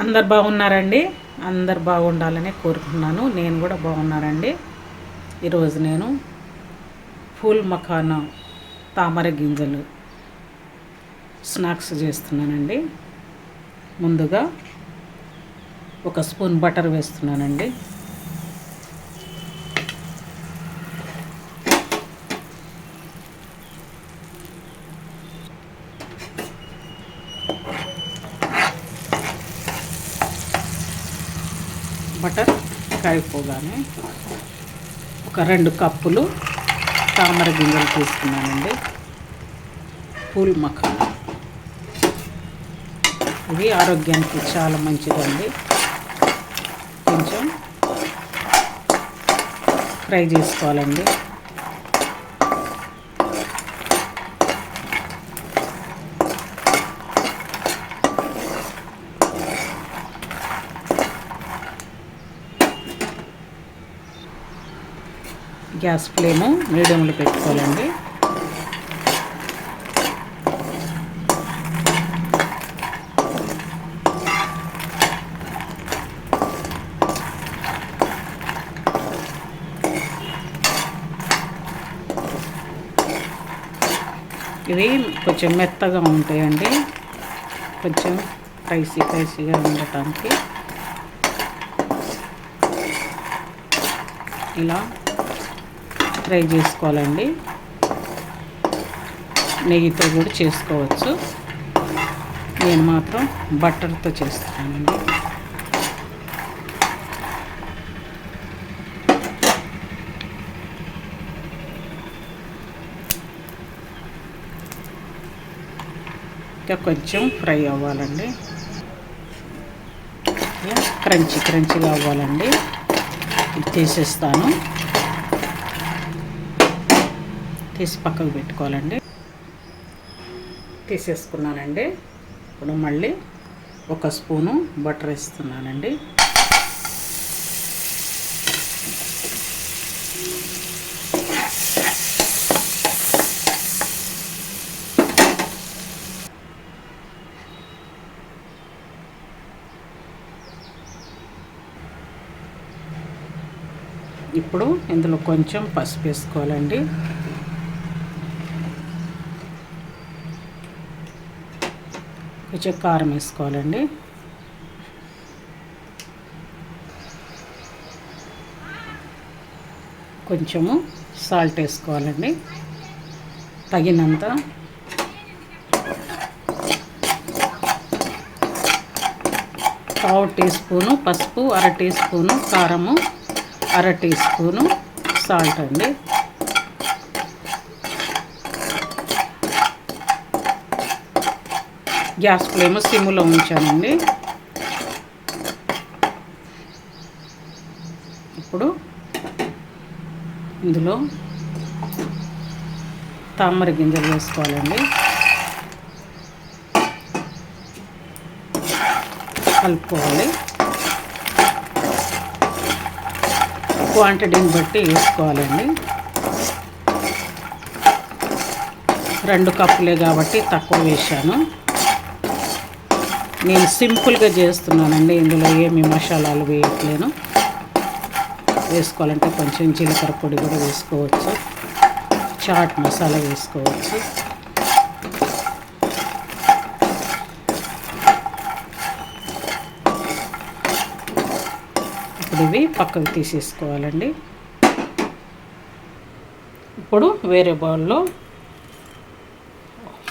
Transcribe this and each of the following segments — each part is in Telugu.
అందరు బాగున్నారండి? అందరు బాగుండాలని కోరుకున్నాను నేను కూడా బాగున్నానండి. ఈరోజు నేను ఫూల్ మఖానా తామర గింజలు స్నాక్స్ చేస్తున్నానండి. ముందుగా ఒక స్పూన్ బటర్ వేస్తున్నానండి బటర్ కాగిపోగానే ఒక రెండు కప్పులు తామర గింజలు తీసుకున్నానండి. పూల్ మఖానా ఇది ఆరోగ్యానికి చాలా మంచిదండి. కొంచెం ఫ్రై చేసుకోవాలండి. గ్యాస్ ఫ్లేము మీడియంలో పెట్టుకోవాలండి ఇవి కొంచెం మెత్తగా ఉంటాయండి. కొంచెం స్పైసీ స్పైసీగా ఉండటానికి. ఇలా ఫ్రై చేసుకోవాలండి. నెయ్యితో కూడా చేసుకోవచ్చు. నేను మాత్రం బట్టర్తో చేస్తానండి ఇంకా కొంచెం ఫ్రై అవ్వాలండి. క్రంచి క్రంచిగా అవ్వాలండి. ఇది తీసేస్తాను. తీసి పక్కకు పెట్టుకోవాలండి. తీసేసుకున్నానండి. ఇప్పుడు మళ్ళీ ఒక స్పూను బటర్ వేస్తున్నానండి. ఇప్పుడు ఇందులో కొంచెం పసుపు వేసుకోవాలండి. కొంచెం కారం వేసుకోవాలండి. కొంచెము సాల్ట్ వేసుకోవాలండి. తగినంత. పావు టీ స్పూను పసుపు అర టీ స్పూను కారము అర టీ స్పూను సాల్ట్ అండి. గ్యాస్ ఫ్లేమ్ సిమ్లో ఉంచానండి. ఇప్పుడు ఇందులో తామర గింజలు వేసుకోవాలండి. కలుపుకోవాలి. క్వాంటిటీని బట్టి వేసుకోవాలండి. రెండు కప్పులే కాబట్టి తక్కువ వేసాను నేను సింపుల్గా చేస్తున్నానండి. ఇందులో ఏమి మసాలాలు వేయట్లేను. వేసుకోవాలంటే కొంచెం జీలకర్ర పొడి కూడా వేసుకోవచ్చు. చాట్ మసాలా వేసుకోవచ్చు. ఇప్పుడు ఇవి పక్కకు తీసేసుకోవాలండి. ఇప్పుడు వేరే బౌల్లో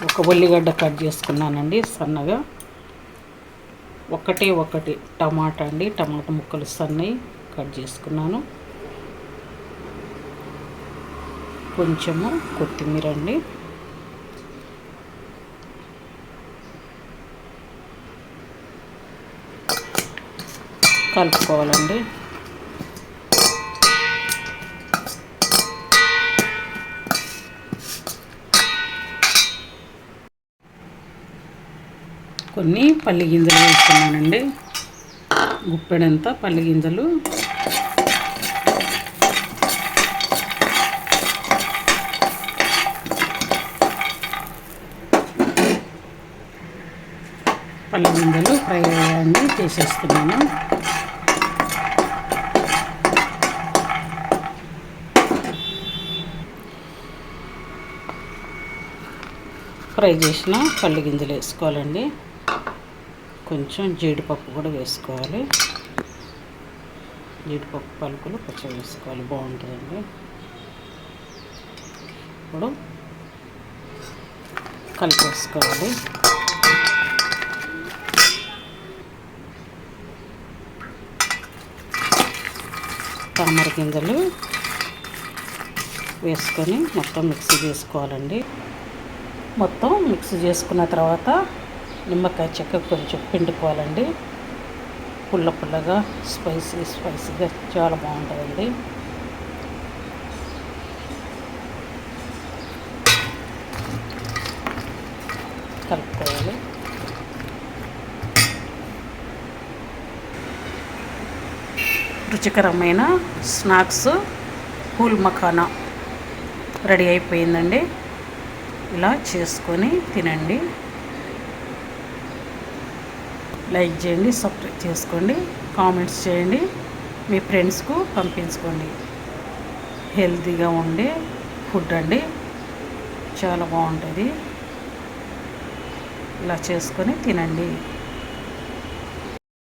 ఒక ఉల్లిగడ్డ కట్ చేసుకున్నానండి సన్నగా. ఒకటి ఒకటి టమాటా అండి. టమాటా ముక్కలు సన్నవి కట్ చేసుకున్నాను. కొంచెము కొత్తిమీర అండి. కలుపుకోవాలండి. కొన్ని పల్లి గింజలు వేసుకున్నానండి గుప్పెడంతా పల్లి గింజలు. పల్లి గింజలు ఫ్రై అయ్యాన్ని చేసేస్తున్నాను. ఫ్రై చేసిన పల్లి గింజలు వేసుకోవాలండి. కొంచెం జీడిపప్పు కూడా వేసుకోవాలి. జీడిపప్పు పలుకులు కొంచెం వేసుకోవాలి. బాగుంటుందండి. ఇప్పుడు కలిపేసుకోవాలి. తామర గింజలు వేసుకొని మొత్తం మిక్సీ చేసుకోవాలండి. మొత్తం మిక్స్ చేసుకున్న తర్వాత నిమ్మకాయ చెక్క కొంచెం పిండుకోవాలండి. పుల్ల పుల్లగా స్పైసీ స్పైసీగా చాలా బాగుంటుందండి. కలుపుకోవాలి. రుచికరమైన స్నాక్స్ పూల్ మఖానా రెడీ అయిపోయిందండి. ఇలా చేసుకొని తినండి. లైక్ చేయండి సబ్స్క్రైబ్ చేసుకోండి కామెంట్స్ చేయండి మీ ఫ్రెండ్స్కు పంపించుకోండి. హెల్తీగా ఉండే ఫుడ్ అండి. చాలా బాగుంటుంది. ఇలా చేసుకొని తినండి.